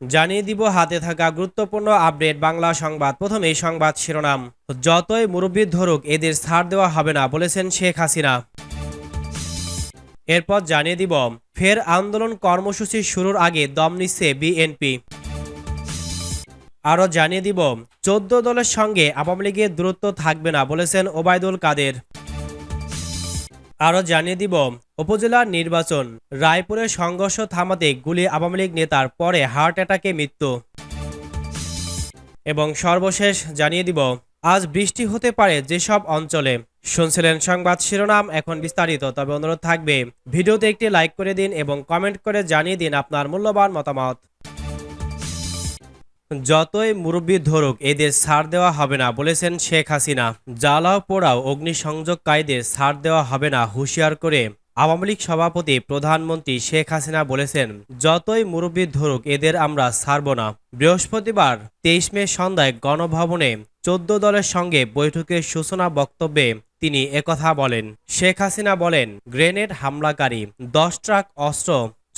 জানিয়ে দিব, হাতে থাকা গুরুত্বপূর্ণ আপডেট বাংলা সংবাদ। প্রথম সংবাদ শিরোনাম। যতই মুরব্বী ধরুক, এদের ছাড় দেওয়া হবে না, বলেছেন শেখ হাসিনা। এরপর জানিয়ে দিব, ফের আন্দোলন কর্মসূচি শুরুর আগে দম নিচ্ছে বিএনপি। আরও জানিয়ে দিব, চোদ্দ দলের সঙ্গে আওয়ামী লীগের দূরত্ব থাকবে না, বলেছেন ওবায়দুল কাদের। আরও জানিয়ে দিব, উপজেলার নির্বাচন। রায়পুরের সংঘর্ষ থামাতে গুলি আওয়ামী লীগ নেতার পরে হার্ট অ্যাটাকে মৃত্যু। এবং সর্বশেষ জানিয়ে দিব, আজ বৃষ্টি হতে পারে যেসব অঞ্চলে। শুনছিলেন সংবাদ শিরোনাম, এখন বিস্তারিত। তবে অনুরোধ থাকবে, ভিডিওতে একটি লাইক করে দিন এবং কমেন্ট করে জানিয়ে দিন আপনার মূল্যবান মতামত। যতই মুরব্বী ধরুক, এদের ছাড় দেওয়া হবে না, বলেছেন শেখ হাসিনা। জ্বালাও পোড়াও অগ্নিসংযোগকারীদের ছাড় দেওয়া হবে না, হুঁশিয়ার করে আওয়ামী লীগ সভাপতি প্রধানমন্ত্রী শেখ হাসিনা বলেছেন, যতই মুরব্বী ধরুক, এদের আমরা ছাড়ব না। বৃহস্পতিবার তেইশ মে সন্ধ্যায় গণভবনে চোদ্দ দলের সঙ্গে বৈঠকের সূচনা বক্তব্যে তিনি একথা বলেন। শেখ হাসিনা বলেন, গ্রেনেড হামলাকারী, দশ ট্রাক অস্ত্র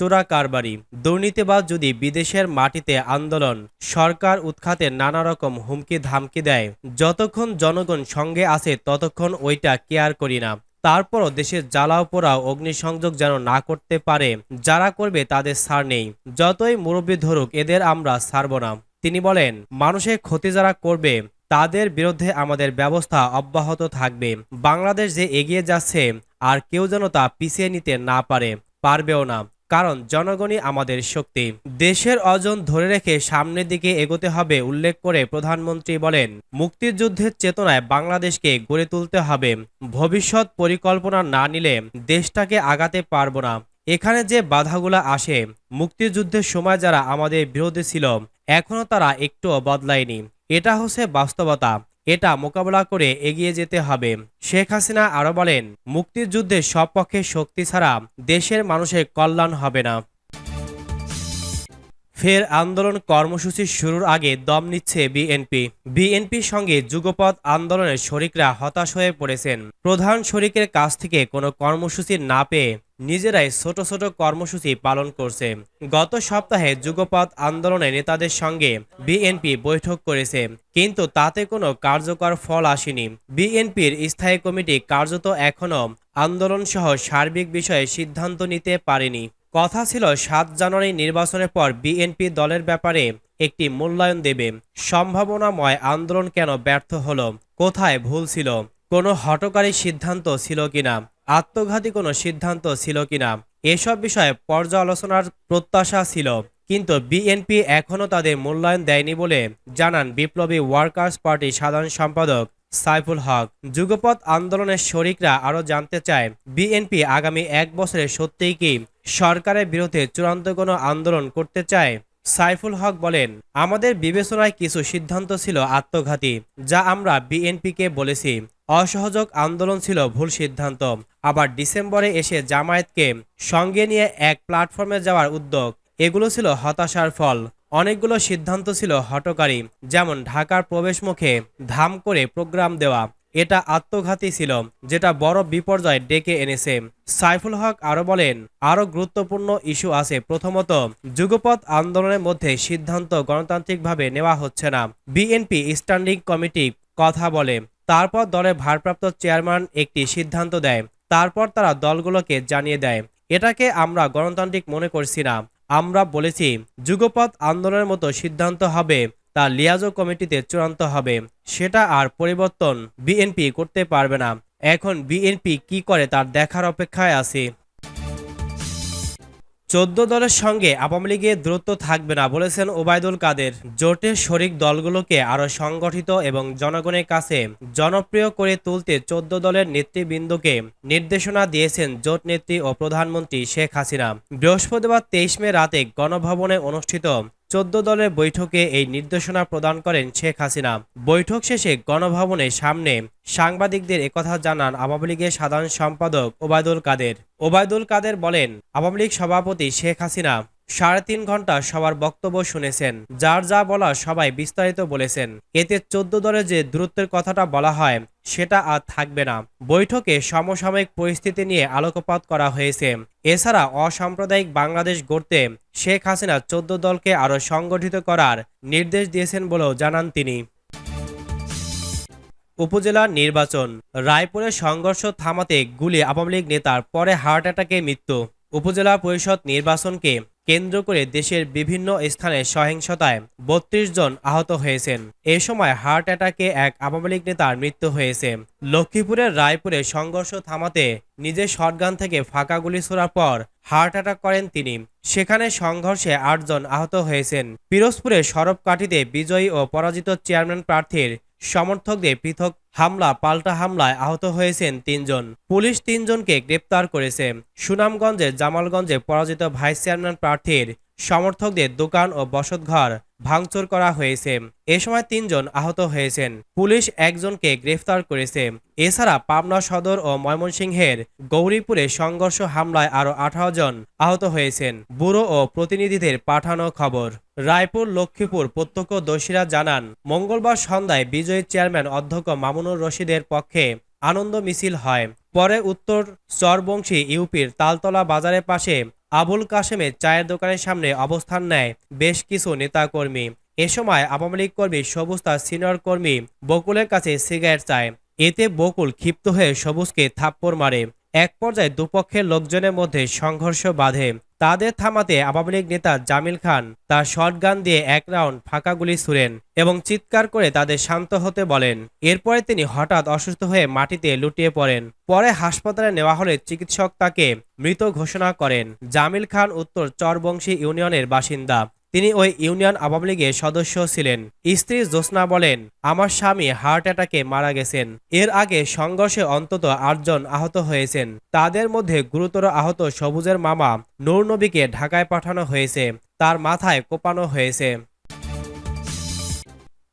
চোরা কারবারি। দুর্নীতিবাদ যদি বিদেশের মাটিতে আন্দোলন, সরকার উৎখাতে নানা রকম হুমকি ধামকি দেয়, যতক্ষণ জনগণ সঙ্গে আছে ততক্ষণ ওইটা কেয়ার করি না। তারপরও দেশের জ্বালাও পোড়াও অগ্নিসংযোগ যেন না করতে পারে, যারা করবে তাদের সার নেই। যতই মুরব্বী ধরুক, এদের আমরা ছাড়ব না। তিনি বলেন, মানুষের ক্ষতি যারা করবে, তাদের বিরুদ্ধে আমাদের ব্যবস্থা অব্যাহত থাকবে। বাংলাদেশ যে এগিয়ে যাচ্ছে, আর কেউ যেন তা পিছিয়ে নিতে না পারে, পারবেও না। কারণ জনগণই আমাদের শক্তি। দেশের অজন ধরে রেখে সামনের দিকে এগোতে হবে উল্লেখ করে প্রধানমন্ত্রী বলেন, মুক্তিযুদ্ধের চেতনায় বাংলাদেশকে গড়ে তুলতে হবে। ভবিষ্যৎ পরিকল্পনা না নিলে দেশটাকে আগাতে পারব না। এখানে যে বাধাগুলো আসে, মুক্তিযুদ্ধের সময় যারা আমাদের বিরোধী ছিল এখনও তারা একটুও বদলায়নি। এটা হচ্ছে বাস্তবতা। এটা মোকাবেলা করে এগিয়ে যেতে হবে। শেখ হাসিনা আরও বলেন, মুক্তিযুদ্ধে সব পক্ষে শক্তি ছাড়া দেশের মানুষের কল্যাণ হবে না। ফের আন্দোলন কর্মসূচি শুরুর আগে দম নিচ্ছে বিএনপি। বিএনপির সঙ্গে যুগপৎ আন্দোলনের শরিকরা হতাশ হয়ে পড়েছেন। প্রধান শরিকের কাছ থেকে কোনো কর্মসূচি না পেয়ে নিজেরাই ছোট ছোট কর্মসূচি পালন করছে। গত সপ্তাহে যুগপথ আন্দোলনের নেতাদের সঙ্গে বিএনপি বৈঠক করেছে, কিন্তু তাতে কোনো কার্যকর ফল আসেনি। বিএনপির স্থায়ী কমিটি কার্যত এখনও আন্দোলন সহ সার্বিক বিষয়ে সিদ্ধান্ত নিতে পারেনি। কথা ছিল, সাত জানুয়ারি নির্বাচনের পর বিএনপি দলের ব্যাপারে একটি মূল্যায়ন দেবে। সম্ভাবনাময় আন্দোলন কেন ব্যর্থ হলো? কোথায় ভুল ছিল? কোনো হটকারী সিদ্ধান্ত ছিল কিনা? আত্মঘাতী কোনো সিদ্ধান্ত ছিল কিনা? এসব বিষয়ে পর্যালোচনার প্রত্যাশা ছিল। কিন্তু বিএনপি এখনও তাদের মূল্যায়ন দেয়নি বলে জানান বিপ্লবী ওয়ার্কার্স পার্টির সাধারণ সম্পাদক সাইফুল হক। যুগপৎ আন্দোলনের শরিকরা আরও জানতে চায় বিএনপি আগামী এক বছরে সত্যিই কি সরকারের বিরুদ্ধে চূড়ান্ত কোনো আন্দোলন করতে চায়, সাইফুল হক বলেন, আমাদের বিবেচনায় কিছু সিদ্ধান্ত ছিল আত্মঘাতী, যা আমরা বিএনপিকে বলেছি। অসহযোগ আন্দোলন ছিল ভুল সিদ্ধান্ত। আবার ডিসেম্বরে এসে জামায়াতকে সঙ্গে নিয়ে এক প্ল্যাটফর্মে যাওয়ার উদ্যোগ। এগুলো ছিল হতাশার ফল। অনেকগুলো সিদ্ধান্ত ছিল হটকারী, যেমন ঢাকার প্রবেশমুখে ধাম করে প্রোগ্রাম দেওয়া। এটা আত্মঘাতী ছিল, যেটা বড় বিপর্যয় ডেকে এনেছে। সাইফুল হক আরও বলেন আরও গুরুত্বপূর্ণ ইস্যু আছে। প্রথমত যুগপৎ আন্দোলনের মধ্যে সিদ্ধান্ত গণতান্ত্রিকভাবে নেওয়া হচ্ছে না। বিএনপি স্ট্যান্ডিং কমিটি কথা বলে, তারপর দলের ভারপ্রাপ্ত চেয়ারম্যান একটি সিদ্ধান্ত দেয়, তারপর তারা দলগুলোকে জানিয়ে দেয়। এটাকে আমরা গণতান্ত্রিক মনে করছি না। আমরা বলেছি যুগপৎ আন্দোলনের মতো সিদ্ধান্ত হবে তা লিয়াজো কমিটিতে চূড়ান্ত হবে। সেটা আর পরিবর্তন বিএনপি করতে পারবে না। এখন বিএনপি কি করে তার দেখার অপেক্ষায় আছে? চোদ্দ দলের সঙ্গে আওয়ামী লীগের দূরত্ব থাকবে না বলেছেন ওবায়দুল কাদের। জোটের শরিক দলগুলোকে আরও সংগঠিত এবং জনগণের কাছে জনপ্রিয় করে তুলতে চোদ্দ দলের নেতৃবৃন্দকে নির্দেশনা দিয়েছেন জোট নেত্রী ও প্রধানমন্ত্রী শেখ হাসিনা। বৃহস্পতিবার তেইশ মে রাতে গণভবনে অনুষ্ঠিত চোদ্দ দলের বৈঠকে এই নির্দেশনা প্রদান করেন শেখ হাসিনা। বৈঠক শেষে গণভবনের সামনে সাংবাদিকদের একথা জানান আওয়ামী লীগের সাধারণ সম্পাদক ওবায়দুল কাদের। ওবায়দুল কাদের বলেন, আওয়ামী লীগ সভাপতি শেখ হাসিনা সাড়ে তিন ঘণ্টা সবার বক্তব্য শুনেছেন, যার যা বলা সবাই বিস্তারিত বলেছেন। এতে চোদ্দ দলের যে দূরত্বের কথাটা বলা হয়, সেটা আর থাকবে না। বৈঠকে সমসাময়িক পরিস্থিতি নিয়ে আলোকপাত করা হয়েছে। এছাড়া অসাম্প্রদায়িক বাংলাদেশ গড়তে শেখ হাসিনা চোদ্দ দলকে আরও সংগঠিত করার নির্দেশ দিয়েছেন বলেও জানান তিনি। উপজেলা নির্বাচন, রায়পুরে সংঘর্ষ থামাতে গুলি আওয়ামী লীগ নেতার পরে হার্ট অ্যাটাকে মৃত্যু। উপজেলা পরিষদ নির্বাচনকে কেন্দ্র করে দেশের বিভিন্ন স্থানে সহিংসতায় বত্রিশ জন আহত হয়েছেন। এ সময় হার্ট অ্যাটাকে এক আওয়ামী লীগ নেতার মৃত্যু হয়েছে। লক্ষ্মীপুরের রায়পুরে সংঘর্ষ থামাতে নিজের শটগান থেকে ফাঁকা গুলি ছোড়ার পর হার্ট অ্যাটাক করেন তিনি। সেখানে সংঘর্ষে আটজন আহত হয়েছেন। পিরোজপুরে সরব কাটিতে বিজয়ী ও পরাজিত চেয়ারম্যান প্রার্থীর সমর্থকদের পৃথক হামলা, পাল্টা হামলায় আহত হয়েছেন তিনজন। পুলিশ তিনজনকে গ্রেপ্তার করেছে। সুনামগঞ্জের জামালগঞ্জে পরাজিত ভাইস চেয়ারম্যান প্রার্থীর সমর্থকদের দোকান ও বসতঘর ভাঙচুর করা হয়েছে। এ সময় তিনজন আহত হয়েছেন। পুলিশ একজনকে গ্রেফতার করেছে। এছাড়া পাবনা সদর ও ময়মনসিংহের গৌরীপুরে সংঘর্ষ হামলায় আরও আঠারো জন আহত হয়েছেন। ব্যুরো ও প্রতিনিধিদের পাঠানো খবর। রায়পুর, লক্ষ্মীপুর প্রত্যক্ষদর্শীরা জানান, মঙ্গলবার সন্ধ্যায় বিজয়ী চেয়ারম্যান অধ্যক্ষ মামুনুর রশিদের পক্ষে আনন্দ মিছিল হয়। পরে উত্তর চরবংশী ইউপির তালতলা বাজারের পাশে আবুল কাশেমের চায়ের দোকানের সামনে অবস্থান নেয় বেশ কিছু নেতাকর্মী। এ সময় আওয়ামী লীগ কর্মী সবুজ তার সিনিয়র কর্মী বকুলের কাছে সিগারেট চায়। এতে বকুল ক্ষিপ্ত হয়ে সবুজকে থাপ্পড় মারে। এক পর্যায়ে দুপক্ষের লোকজনের মধ্যে সংঘর্ষ বাধে। তাদের থামাতে আওয়ামী লীগ নেতা জামিল খান তার শটগান দিয়ে এক রাউন্ড ফাঁকা গুলি ছুড়েন এবং চিৎকার করে তাদের শান্ত হতে বলেন। এরপরে তিনি হঠাৎ অসুস্থ হয়ে মাটিতে লুটিয়ে পড়েন। পরে হাসপাতালে নেওয়া হলে চিকিৎসক তাকে মৃত ঘোষণা করেন। জামিল খান উত্তর চরবংশী ইউনিয়নের বাসিন্দা। তিনি ওই ইউনিয়ন আওয়ামী লীগের সদস্য ছিলেন। স্ত্রী জ্যোৎস্না বলেন, আমার স্বামী হার্ট অ্যাটাকে মারা গেছেন। এর আগে সংঘর্ষে অন্তত আটজন আহত হয়েছেন। তাদের মধ্যে গুরুতর আহত সবুজের মামা নূর নবীকে ঢাকায় পাঠানো হয়েছে। তার মাথায় কোপানো হয়েছে।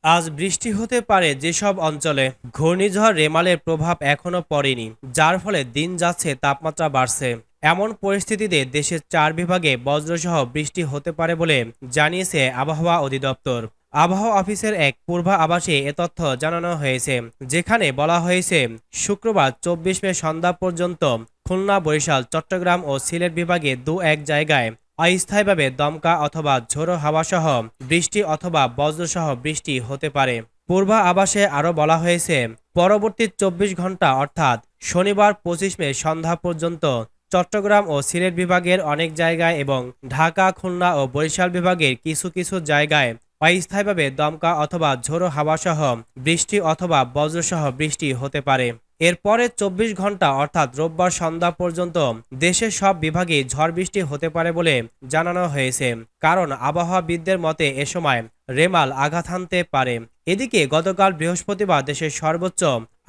আজ বৃষ্টি হতে পারে যেসব অঞ্চলে। ঘূর্ণিঝড় রেমালের প্রভাব এখনও পড়েনি, যার ফলে দিন যাচ্ছে তাপমাত্রা বাড়ছে। এমন পরিস্থিতিতে দেশের চার বিভাগে বজ্রসহ বৃষ্টি হতে পারে বলে জানিয়েছে আবহাওয়া অধিদপ্তর। আবহাওয়া অফিসের এক পূর্বাভাসে এ তথ্য জানানো হয়েছে, যেখানে বলা হয়েছে, শুক্রবার চব্বিশ মে সন্ধ্যা পর্যন্ত খুলনা, বরিশাল, চট্টগ্রাম ও সিলেট বিভাগে দু এক জায়গায় অস্থায়ীভাবে দমকা অথবা ঝোড়ো হাওয়াসহ বৃষ্টি অথবা বজ্রসহ বৃষ্টি হতে পারে। পূর্বা আবাসে আরও বলা হয়েছে, পরবর্তী চব্বিশ ঘণ্টা অর্থাৎ শনিবার পঁচিশ মে সন্ধ্যা পর্যন্ত চট্টগ্রাম ও সিলেট বিভাগের অনেক জায়গায় এবং ঢাকা, খুলনা ও বরিশাল বিভাগের কিছু কিছু জায়গায় অস্থায়ীভাবে দমকা অথবা ঝোড়ো হাওয়াসহ বৃষ্টি অথবা বজ্রসহ বৃষ্টি হতে পারে। এরপরে চব্বিশ ঘণ্টা অর্থাৎ রোববার সন্ধ্যা পর্যন্ত দেশের সব বিভাগে ঝড় বৃষ্টি হতে পারে বলে জানানো হয়েছে। কারণ আবহাওয়াবিদদের মতে এ সময় রেমাল আঘাত হানতে পারে। এদিকে গতকাল বৃহস্পতিবার দেশের সর্বোচ্চ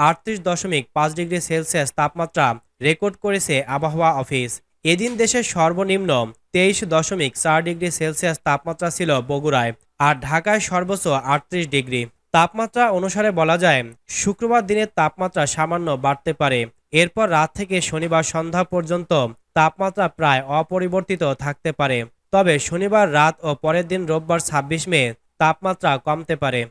আটত্রিশ দশমিক পাঁচ ডিগ্রি সেলসিয়াস তাপমাত্রা রেকর্ড করেছে আবহাওয়া অফিস। এদিন দেশের সর্বনিম্ন তেইশ দশমিক চার ডিগ্রি সেলসিয়াস তাপমাত্রা ছিল বগুড়ায় আর ঢাকায় সর্বোচ্চ আটত্রিশ ডিগ্রি। তাপমাত্রা অনুসারে বলা যায়, শুক্রবার দিনের তাপমাত্রা সামান্য বাড়তে পারে। এরপর রাত থেকে শনিবার সন্ধ্যা পর্যন্ত তাপমাত্রা প্রায় অপরিবর্তিত থাকতে পারে। তবে শনিবার রাত ও পরের দিন রোববার ছাব্বিশ মে তাপমাত্রা কমতে পারে।